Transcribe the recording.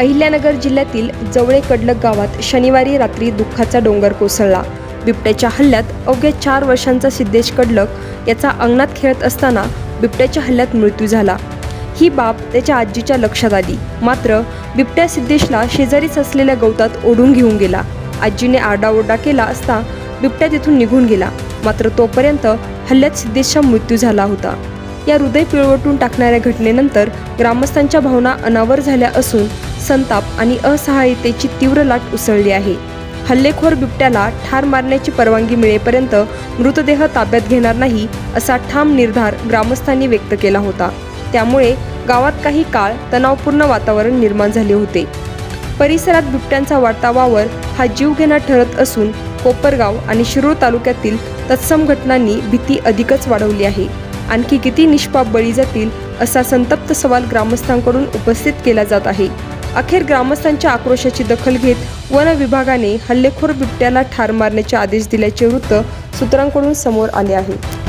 अहिल्यानगर जिल्ह्यातील जवळे कडलक गावात शनिवारी रात्री दुःखाचा डोंगर कोसळला. बिबट्याच्या हल्ल्यात अवघ्या चार वर्षांचा सिद्धेश कडलक याचा अंगणात खेळत असताना बिबट्याच्या हल्ल्यात मृत्यू झाला. ही बाब त्याच्या आजीच्या लक्षात आली. मात्र बिबट्या सिद्धेशला शेजारीच असलेल्या गवतात ओढून घेऊन गेला. आजीने आरडाओरडा केला असता बिबट्या तिथून निघून गेला. मात्र तोपर्यंत हल्ल्यात सिद्धेशचा मृत्यू झाला होता. या हृदय पिळवटून टाकणाऱ्या घटनेनंतर ग्रामस्थांच्या भावना अनावर झाल्या असून संताप आणि असहाय्यतेची तीव्र लाट उसळली आहे. हल्लेखोर बिबट्याला ठार मारण्याची परवानगी मिळेपर्यंत मृतदेह ताब्यात घेणार नाही असा ठाम निर्धार ग्रामस्थांनी व्यक्त केला होता. त्यामुळे गावात काही काळ तणावपूर्ण वातावरण निर्माण झाले होते. परिसरात बिबट्यांचा वाढता वावर हा जीवघेणा ठरत असून कोपरगाव आणि शिरूर तालुक्यातील तत्सम घटनांनी भीती अधिकच वाढवली आहे. आणखी किती निष्पाप बळी जातील असा संतप्त सवाल ग्रामस्थांकडून उपस्थित केला जात आहे. अखेर ग्रामस्थांच्या आक्रोशाची दखल घेत वन विभागाने हल्लेखोर बिबट्याला ठार मारण्याचे आदेश दिल्याचे वृत्त सूत्रांकडून समोर आले आहे.